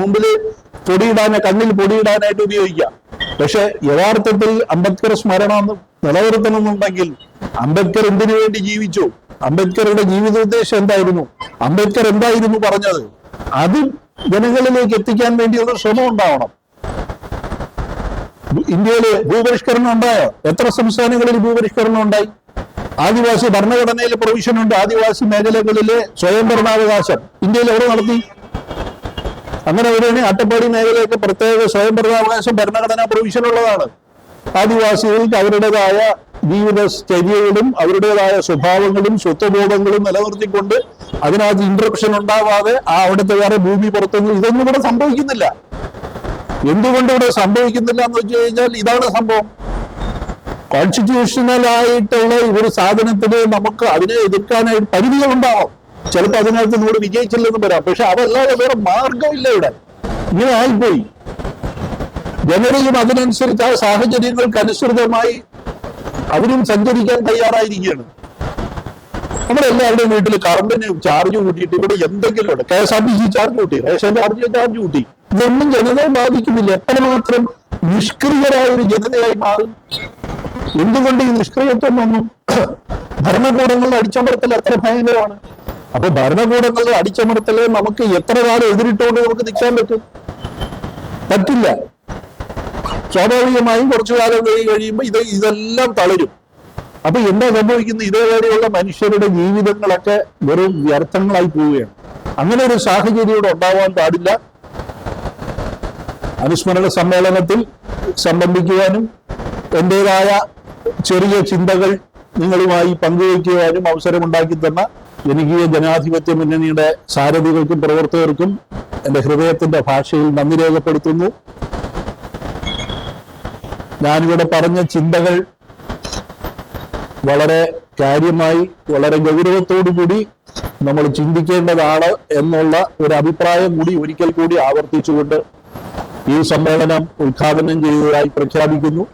മുമ്പിൽ പൊടിയിടാൻ കണ്ണിൽ പൊടിയിടാനായിട്ട് ഉപയോഗിക്കാം. പക്ഷെ യഥാർത്ഥത്തിൽ അംബേദ്കർ സ്മരണ നിലനിർത്തണമെന്നുണ്ടെങ്കിൽ അംബേദ്കർ എന്തിനു വേണ്ടി ജീവിച്ചു? അംബേദ്കറുടെ ജീവിത ജീവിതോദ്ദേശം എന്തായിരുന്നു? അംബേദ്കർ എന്തായിരുന്നു പറഞ്ഞത്? അത് ജനങ്ങളിലേക്ക് എത്തിക്കാൻ വേണ്ടിയുള്ള ശ്രമം ഉണ്ടാവണം. ഇന്ത്യയിൽ ഭൂപരിഷ്കരണം ഉണ്ടായോ? എത്ര സംസ്ഥാനങ്ങളിൽ ഭൂപരിഷ്കരണം ഉണ്ടായി? ആദിവാസി ഭരണഘടനയിൽ പ്രൊവിഷൻ ഉണ്ട്. ആദിവാസി മേഖലകളിലെ സ്വയം ഭരണാവകാശം. ഇന്ത്യയിൽ എവിടെ നടത്തി? അങ്ങനെ വരികയാണെങ്കിൽ അട്ടപ്പാടി മേഖലയൊക്കെ പ്രത്യേക സ്വയം ഭരണാവകാശം ഭരണഘടനാ പ്രൊവിഷൻ ഉള്ളതാണ്. ആദിവാസികൾക്ക് അവരുടേതായ ജീവിതചര്യകളും അവരുടേതായ സ്വഭാവങ്ങളും സ്വത്വബോധങ്ങളും നിലനിർത്തിക്കൊണ്ട് അതിനകത്ത് ഇന്ററപ്ഷൻ ഉണ്ടാവാതെ ആ അവിടുത്തെ വേറെ ഭൂമി പുറത്തുനിന്ന് ഇതൊന്നും ഇവിടെ സംഭവിക്കുന്നില്ല. എന്തുകൊണ്ട് ഇവിടെ സംഭവിക്കുന്നില്ല എന്ന് വെച്ച് കഴിഞ്ഞാൽ ഇതാണ് സംഭവം. കോൺസ്റ്റിറ്റ്യൂഷണൽ ആയിട്ടുള്ള ഒരു സാധനത്തിന് നമുക്ക് അതിനെ എതിർക്കാനായിട്ട് പരിധികൾ ഉണ്ടാവാം ചിലപ്പോൾ അതിനകത്ത് നമ്മൾ വിജയിച്ചില്ലെന്ന് വരാം. പക്ഷെ അതല്ലാതെ വേറെ മാർഗമില്ല ഇവിടെ. ഇങ്ങനെ ആയിപ്പോയി. ജനതയും അതിനനുസരിച്ച് ആ സാഹചര്യങ്ങൾക്ക് അനുസൃതമായി അവരും സഞ്ചരിക്കാൻ തയ്യാറായിരിക്കുകയാണ്. നമ്മുടെ എല്ലാവരുടെയും വീട്ടിൽ കറണ്ടിന് ചാർജ് കൂട്ടിയിട്ട് ഇവിടെ എന്തെങ്കിലും ഉണ്ട്. K S R T C charge കൂട്ടി റേഷൻ ചാർജ് ചാർജ് കൂട്ടി. ഇതൊന്നും ജനതയെ ബാധിക്കുന്നില്ല. എത്രമാത്രം നിഷ്ക്രിയരായ ഒരു ജനതയായി മാറും. എന്തുകൊണ്ട് ഈ നിഷ്ക്രിയത്വം വന്നു? ഭരണകൂടങ്ങളുടെ അടിച്ചമർത്തൽ എത്ര ഭയങ്കരമാണ്. അപ്പൊ ഭരണകൂടങ്ങളുടെ അടിച്ചമർത്തൽ നമുക്ക് എത്ര കാലം എതിരിട്ടുകൊണ്ട് നമുക്ക് നിൽക്കാൻ പറ്റും? പറ്റില്ല. സ്വാഭാവികമായും കുറച്ചു കാലം കഴിയുമ്പോൾ ഇത് ഇതെല്ലാം തളരും. അപ്പൊ എന്താ സംഭവിക്കുന്നത്? ഇതേപോലെയുള്ള മനുഷ്യരുടെ ജീവിതങ്ങളൊക്കെ വെറും വ്യർത്ഥങ്ങളായി പോവുകയാണ്. അങ്ങനെ ഒരു സാഹചര്യം ഇവിടെ ഉണ്ടാവാൻ പാടില്ല. അനുസ്മരണ സമ്മേളനത്തിൽ സംബന്ധിക്കുവാനും എന്റേതായ ചെറിയ ചിന്തകൾ നിങ്ങളുമായി പങ്കുവയ്ക്കുവാനും അവസരമുണ്ടാക്കി തന്ന ജനകീയ ജനാധിപത്യ മുന്നണിയുടെ സാരഥികൾക്കും പ്രവർത്തകർക്കും എന്റെ ഹൃദയത്തിന്റെ ഭാഷയിൽ നന്ദി രേഖപ്പെടുത്തുന്നു. ഞാനിവിടെ പറഞ്ഞ ചിന്തകൾ വളരെ കാര്യമായി വളരെ ഗൗരവത്തോടു കൂടി നമ്മൾ ചിന്തിക്കേണ്ടതാണ് എന്നുള്ള ഒരു അഭിപ്രായം കൂടി ഒരിക്കൽ കൂടി ആവർത്തിച്ചുകൊണ്ട് ഈ സമ്മേളനം ഉദ്ഘാടനം ചെയ്തതായി പ്രഖ്യാപിക്കുന്നു.